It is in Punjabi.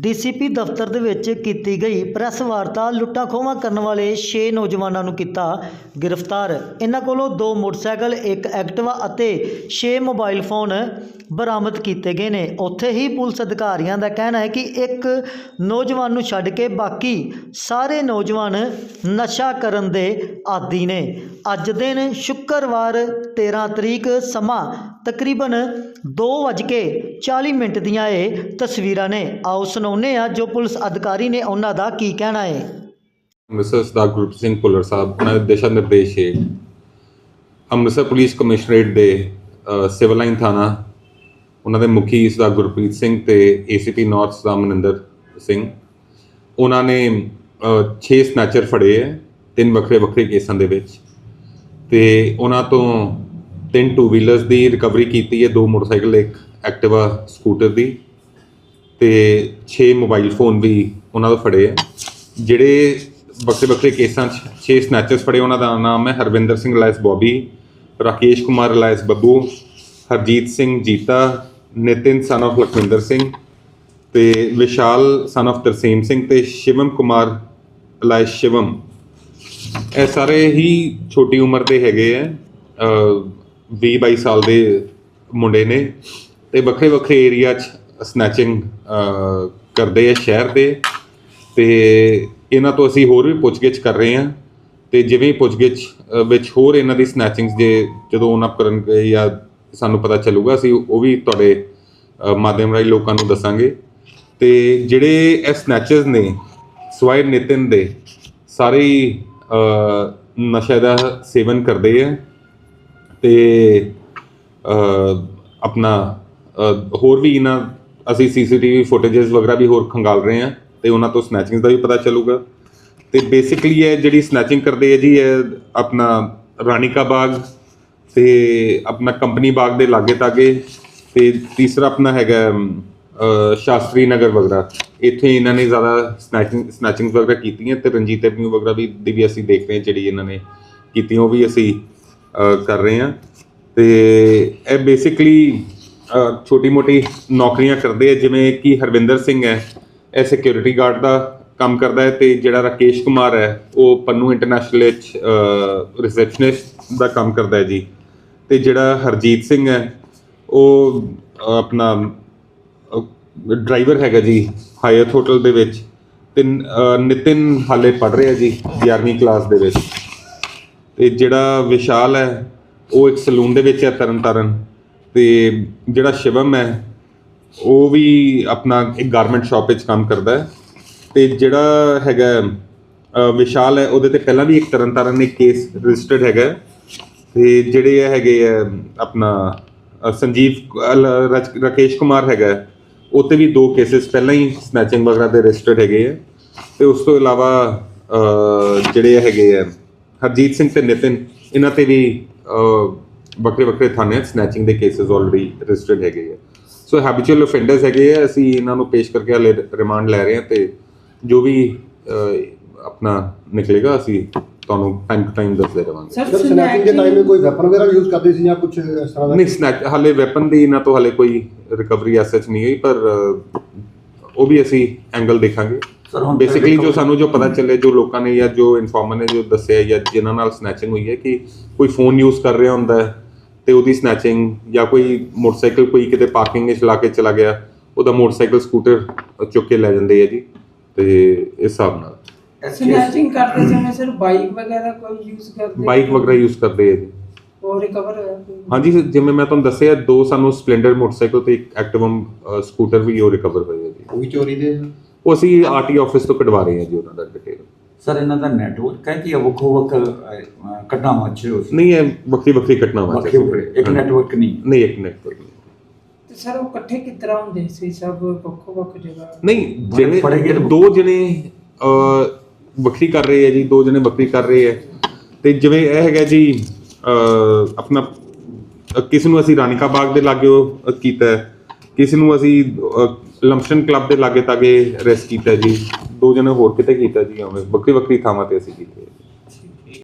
ਡੀਸੀਪੀ ਦਫ਼ਤਰ ਦੇ ਵਿੱਚ ਕੀਤੀ ਗਈ ਪ੍ਰੈਸ ਵਾਰਤਾ ਲੁੱਟਾਂ ਖੋਹਾਂ ਕਰਨ ਵਾਲੇ 6 ਨੌਜਵਾਨਾਂ ਨੂੰ ਕੀਤਾ ਗ੍ਰਿਫਤਾਰ। ਇਹਨਾਂ ਕੋਲੋਂ ਦੋ ਮੋਟਰਸਾਈਕਲ, ਇੱਕ ਐਕਟਿਵਾ ਅਤੇ 6 ਮੋਬਾਈਲ ਫੋਨ ਬਰਾਮਦ ਕੀਤੇ ਗਏ ਨੇ। ਉੱਥੇ ਹੀ ਪੁਲਿਸ ਅਧਿਕਾਰੀਆਂ ਦਾ ਕਹਿਣਾ ਹੈ ਕਿ ਇੱਕ ਨੌਜਵਾਨ ਨੂੰ ਛੱਡ ਕੇ ਬਾਕੀ ਸਾਰੇ ਨੌਜਵਾਨ ਨਸ਼ਾ ਕਰਨ ਦੇ ਆਦੀ ਨੇ। ਅੱਜ ਦਿਨ ਸ਼ੁੱਕਰਵਾਰ 13 ਤਰੀਕ ਸਮਾਂ ਤਕਰੀਬਨ 2:40 ਮਿੰਟ ਦੀਆਂ ਇਹ ਤਸਵੀਰਾਂ ਨੇ। ਆਓ ਸੁਣਾਉਂਦੇ ਆ ਜੋ ਪੁਲਿਸ ਅਧਿਕਾਰੀ ਨੇ ਉਹਨਾਂ ਦਾ ਕੀ ਕਹਿਣਾ ਹੈ। ਅੰਮ੍ਰਿਤਸਰ ਸਰਦਾਰ ਗੁਰਪ੍ਰੀਤ ਸਿੰਘ ਭੁੱਲਰ ਸਾਹਿਬ, ਉਹਨਾਂ ਦੇ ਦਿਸ਼ਾ ਨਿਰਦੇਸ਼ ਹੈ ਅੰਮ੍ਰਿਤਸਰ ਪੁਲਿਸ ਕਮਿਸ਼ਨਰੇਟ ਦੇ ਸਿਵਲ ਲਾਈਨ ਥਾਣਾ, ਉਹਨਾਂ ਦੇ ਮੁਖੀ ਸਰਦਾਰ ਗੁਰਪ੍ਰੀਤ ਸਿੰਘ ਤੇ ਏਸੀਪੀ ਨਾਰਥ ਸਰਦਾਰ ਮਨਿੰਦਰ ਸਿੰਘ। ਉਹਨਾਂ ਨੇ 6 ਸਨੈਚਰ ਫੜੇ ਹੈ, ਤਿੰਨ ਵੱਖਰੇ ਵੱਖਰੇ ਕੇਸਾਂ ਦੇ ਵਿੱਚ। ਤੇ ਉਹਨਾਂ ਤੋਂ ਤਿੰਨ ਟੂ ਵੀਲਰਸ ਦੀ ਰਿਕਵਰੀ ਕੀਤੀ ਹੈ, ਦੋ ਮੋਟਰਸਾਈਕਲ, ਇੱਕ ਐਕਟਿਵਾ ਸਕੂਟਰ ਦੀ ਤੇ 6 ਮੋਬਾਈਲ ਫੋਨ ਵੀ ਉਹਨਾਂ ਤੋਂ ਫੜੇ ਹੈ ਜਿਹੜੇ ਵੱਖਰੇ ਵੱਖਰੇ ਕੇਸਾਂ 'ਚ 6 ਸਨੈਚਰਸ ਫੜੇ ਉਹਨਾਂ ਦਾ ਨਾਮ ਹੈ, Harvinder Singh alias Bobby, Rakesh Kumar alias Babbu, Harjeet Singh Jeeta, Nitin son of Lakhwinder Singh ਤੇ ਵਿਸ਼ਾਲ ਸਨ of ਤਰਸੀਮ ਸਿੰਘ ਤੇ ਸ਼ਿਵਮ ਕੁਮਾਰ ਲਾਇਸ ਸ਼ਿਵਮ। ਇਹ ਸਾਰੇ ਹੀ ਛੋਟੀ ਉਮਰ ਦੇ ਹੈਗੇ ਆ। 20 22 ਸਾਲ ਦੇ ਮੁੰਡੇ ਨੇ ਤੇ ਵੱਖਰੇ ਵੱਖਰੇ ਏਰੀਆ 'ਚ ਸਨੈਚਿੰਗ ਕਰਦੇ ਆ ਸ਼ਹਿਰ ਦੇ। ਤੇ ਇਹਨਾਂ ਤੋਂ ਅਸੀਂ ਹੋਰ ਵੀ ਪੁੱਛਗਿੱਛ ਕਰ ਰਹੇ ਹਾਂ। ਤੇ ਜਿਵੇਂ ਪੁੱਛਗਿੱਛ ਵਿੱਚ ਹੋਰ ਇਹਨਾਂ ਦੀ ਸਨੈਚਿੰਗਸ ਜੇ ਜਦੋਂ ਉਹਨਾਂ ਕਰਨਗੇ ਜਾਂ ਸਾਨੂੰ ਪਤਾ ਚੱਲੂਗਾ, ਅਸੀਂ ਉਹ ਵੀ ਤੁਹਾਡੇ ਮਾਧਿਅਮ ਰਾਹੀਂ ਲੋਕਾਂ ਨੂੰ ਦੱਸਾਂਗੇ। ਤੇ ਜਿਹੜੇ ਇਹ ਸਨੈਚਰਸ ਨੇ ਸਵਾਈ ਨਿਤਿਨ ਦੇ, ਸਾਰੇ ਹੀ ਨਸ਼ੇ ਦਾ ਸੇਵਨ ਕਰਦੇ ਆ। ਤੇ ਆਪਣਾ ਹੋਰ ਵੀ ਇਹਨਾਂ, ਅਸੀਂ ਸੀਸੀਟੀਵੀ ਫੁਟੇजेस ਵਗੈਰਾ ਵੀ ਹੋਰ ਖੰਗਾਲ ਰਹੇ ਹਾਂ ਤੇ ਉਹਨਾਂ ਤੋਂ ਸਨੈਚਿੰਗ ਦਾ ਵੀ ਪਤਾ ਚੱਲੂਗਾ। ਤੇ ਬੇਸਿਕਲੀ ਇਹ ਜਿਹੜੀ ਸਨੈਚਿੰਗ ਕਰਦੇ ਆ ਜੀ, ਇਹ ਆਪਣਾ ਰਾਣੀਕਾ ਬਾਗ ਤੇ ਆਪਣਾ ਕੰਪਨੀ ਬਾਗ ਦੇ ਲਾਗੇ ਤਾਗੇ ਤੇ ਤੀਸਰਾ ਆਪਣਾ ਹੈਗਾ ਸ਼ਾਸਤਰੀ ਨਗਰ ਵਗੈਰਾ। ਇੱਥੇ ਇਹਨਾਂ ਨੇ ਜ਼ਿਆਦਾ ਸਨੈਚਿੰਗ ਸਨੈਚਿੰਗ ਵਗੈਰਾ ਕੀਤੀਆਂ ਤੇ ਰਣਜੀਤ ਐਵਨਿਊ ਵਗੈਰਾ ਵੀ ਦੀ ਵੀ ਅਸੀਂ ਦੇਖ ਰਹੇ ਹਾਂ ਜਿਹੜੀ ਇਹਨਾਂ ਨੇ ਕੀਤੀਆਂ, ਉਹ ਵੀ ਅਸੀਂ ਕਰ ਰਹੇ ਹਾਂ। ਤੇ ਇਹ ਬੇਸਿਕਲੀ ਛੋਟੀ ਮੋਟੀ ਨੌਕਰੀਆਂ ਕਰਦੇ ਆ ਜਿਵੇਂ ਕਿ ਹਰਵਿੰਦਰ ਸਿੰਘ ਹੈ। ਇਹ ਸਿਕਿਉਰਿਟੀ ਗਾਰਡ ਦਾ ਕੰਮ ਕਰਦਾ ਹੈ ਤੇ ਜਿਹੜਾ ਰਾਕੇਸ਼ ਕੁਮਾਰ ਹੈ ਉਹ ਪੰਨੂ ਇੰਟਰਨੈਸ਼ਨਲ ਵਿੱਚ ਰਿਸੈਪਸ਼ਨਿਸਟ ਦਾ ਕੰਮ ਕਰਦਾ ਹੈ ਜੀ। ਤੇ ਜਿਹੜਾ ਹਰਜੀਤ ਸਿੰਘ ਹੈ ਉਹ ਆਪਣਾ ਡਰਾਈਵਰ ਹੈਗਾ ਜੀ ਹਾਇਤ ਹੋਟਲ ਦੇ ਵਿੱਚ। ਤੇ ਅ, ਨਿਤਿਨ ਹਾਲੇ ਪੜ ਰਿਹਾ ਜੀ 11ਵੀਂ ਕਲਾਸ ਦੇ ਵਿੱਚ। ਤੇ ਜਿਹੜਾ ਵਿਸ਼ਾਲ ਹੈ ਉਹ ਇੱਕ ਸਲੂਨ ਦੇ ਵਿੱਚ ਹੈ ਤਰਨਤਾਰਨ ਤੇ ਜਿਹੜਾ ਸ਼ਿਵਮ ਹੈ ਉਹ ਵੀ ਆਪਣਾ ਇੱਕ ਗਾਰਮੈਂਟ ਸ਼ਾਪ ਵਿੱਚ ਕੰਮ ਕਰਦਾ ਹੈ ਤੇ ਜਿਹੜਾ ਹੈਗਾ ਵਿਸ਼ਾਲ ਹੈ ਉਹਦੇ ਤੇ ਪਹਿਲਾਂ ਵੀ ਇੱਕ ਤਰਨਤਾਰਨ ਨੇ ਕੇਸ ਰਜਿਸਟਰਡ ਹੈਗਾ ਹੈ। ਤੇ ਜਿਹੜੇ ਇਹ ਹੈਗੇ ਆ ਆਪਣਾ ਸੰਜੀਵ ਰਕੇਸ਼ ਕੁਮਾਰ ਹੈਗਾ ਹੈ, ਉਹ ਤੇ ਵੀ ਦੋ ਕੇसेस ਪਹਿਲਾਂ ਹੀ ਸਨੈਚਿੰਗ ਵਗੈਰਾ ਦੇ ਰਜਿਸਟਰਡ ਹੈਗੇ ਆ ਤੇ ਉਸ ਤੋਂ ਇਲਾਵਾ ਜਿਹੜੇ ਹੈਗੇ ਆ ਹਰਜੀਤ ਸਿੰਘ ਤੇ ਨਿਤਿਨ ਇਹਨਾਂ ਤੇ ਵੀ ਵੱਖਰੇ ਵੱਖਰੇ ਥਾਣੇ ਸਨੈਚਿੰਗ ਦੇ ਕੇसेस ਆਲਰੇਡੀ ਰਜਿਸਟਰਡ ਹੈਗੇ ਆ। ਸੋ ਹੈਬਿਚੁਅਲ ਆਫੈਂਡਰਸ ਹੈਗੇ ਆ ਅਸੀਂ ਇਹਨਾਂ ਨੂੰ ਪੇਸ਼ ਕਰਕੇ ਹਲੇ ਰਿਮਾਂਡ ਲੈ ਰਹੇ ਹਾਂ ਤੇ ਜੋ ਵੀ ਆਪਣਾ ਨਿਕਲੇਗਾ ਅਸੀਂ ਤੁਹਾਨੂੰ ਟਾਈਮ ਟੂ ਟਾਈਮ ਦੱਸਦੇ ਰਵਾਂਗੇ। ਸਰ ਸਨੈਚਿੰਗ ਦੇ ਟਾਈਮ ਕੋਈ ਵੈਪਨ ਵਗੈਰਾ ਯੂਜ਼ ਕਰਦੇ ਸੀ ਜਾਂ ਕੁਝ ਇਸ ਤਰ੍ਹਾਂ ਦਾ? ਨਹੀਂ ਸਨੈਚ ਹਾਲੇ ਵੈਪਨ ਦੀ ਇਹਨਾਂ ਤੋਂ ਹਾਲੇ ਕੋਈ ਰਿਕਵਰੀ ਐਸਚ ਨਹੀਂ ਹੋਈ ਪਰ ਉਹ ਵੀ ਅਸੀਂ ਐਂਗਲ ਦੇਖਾਂਗੇ। Sir, ਹੁਣ ਬੇਸਿਕਲੀ ਜੋ ਸਾਨੂੰ ਜੋ ਪਤਾ ਚੱਲੇ ਜੋ ਲੋਕਾਂ ਨੇ ਜਾਂ ਜੋ ਇਨਫੋਰਮਰ ਨੇ ਜੋ ਦੱਸਿਆ ਜਾਂ ਜਿਨ੍ਹਾਂ ਨਾਲ ਸਨੈਚਿੰਗ ਹੋਈ ਹੈ ਕਿ ਕੋਈ ਫੋਨ ਯੂਜ਼ ਕਰ ਰਿਹਾ ਹੁੰਦਾ ਹੈ ਤੇ ਉਹਦੀ ਸਨੈਚਿੰਗ ਜਾਂ ਕੋਈ ਮੋਟਰਸਾਈਕਲ ਕੋਈ ਕਿਤੇ ਪਾਰਕਿੰਗ ਵਿੱਚ ਲਾ ਕੇ ਚਲਾ ਗਿਆ ਉਹਦਾ ਮੋਟਰਸਾਈਕਲ ਸਕੂਟਰ ਚੁੱਕ ਕੇ ਲੈ ਜਾਂਦੇ ਆ ਜੀ ਤੇ ਇਸ ਹਿਸਾਬ ਨਾਲ। ਸਨੈਚਿੰਗ ਕਰਦੇ ਸਮੇਂ ਸਰ ਬਾਈਕ ਵਗੈਰਾ ਕੋਈ ਯੂਜ਼ ਕਰਦੇ? ਬਾਈਕ ਵਗੈਰਾ ਯੂਜ਼ ਕਰਦੇ ਆ ਜੀ। ਉਹ ਰਿਕਵਰ ਹੋਇਆ ਕੋਈ? ਹਾਂਜੀ ਜਿਵੇਂ ਮੈਂ ਤੁਹਾਨੂੰ ਦੱਸਿਆ ਦੋ ਸਾਨੂੰ ਸਪਲੈਂਡਰ ਮੋਟਰਸਾਈਕਲ ਤੇ ਇੱਕ ਐਕਟਿਵਮ ਸਕੂਟਰ ਵੀ ਉਹ ਰਿਕਵਰ ਹੋਏ ਆ ਜੀ। ਉਹ ਵੀ ਚੋਰੀ ਦੇ ਉਹ ਅਸੀਂ ਆਰਟੀ ਆਫਿਸ ਤੋਂ ਕਢਵਾ ਰਹੇ ਹਾਂ ਜੀ ਉਹਨਾਂ ਦਾ ਡਿਟੇਲ ਸਰ ਇਹਨਾਂ ਦਾ ਨੈਟਵਰਕ ਹੈ ਕਿ ਵੱਖੋ ਵੱਖ ਘਟਨਾਵਾਂ ਚ ਹੋ ਨਹੀਂ ਇਹ ਵੱਖਰੀ ਵੱਖਰੀ ਘਟਨਾਵਾਂ ਵੱਖਰੇ ਇੱਕ। ਨੈਟਵਰਕ ਨਹੀਂ। ਨਹੀਂ ਇੱਕ ਨੈਟਵਰਕ ਨਹੀਂ। ਤੇ ਸਰ ਉਹ ਇਕੱਠੇ ਕਿਸ ਤਰ੍ਹਾਂ ਹੁੰਦੇ ਸੀ? ਸਭ ਵੱਖੋ ਵੱਖ ਜਗ੍ਹਾ? ਨਹੀਂ ਜਿਵੇਂ ਦੋ ਜਣੇ ਅ, ਵੱਖਰੀ ਕਰ ਰਹੇ ਆ ਜੀ ਦੋ ਜਣੇ ਵੱਖਰੀ ਕਰ ਰਹੇ ਆ। ਤੇ ਜਿਵੇਂ ਇਹ ਹੈਗਾ ਜੀ ਅ, ਆਪਣਾ ਕਿਸ ਨੂੰ ਅਸੀਂ ਰਾਣੀਕਾ ਬਾਗ ਦੇ ਲਾਗੇ ਉਹ ਕੀਤਾ ਹੈ, ਕਿਸ ਨੂੰ ਅਸੀਂ ਲੰਪਸ਼ਨ ਕਲੱਬ ਦੇ ਲਾਗੇ ਤਾਗੇ ਰੈਸਟ ਕੀਤਾ ਜੀ। ਦੋ ਜਣੇ ਹੋਰ ਕਿਤੇ ਕੀਤਾ ਜੀ, ਐਵੇਂ ਵੱਖਰੀ ਵੱਖਰੀ ਥਾਵਾਂ ਤੇ ਅਸੀਂ ਕੀਤੇ।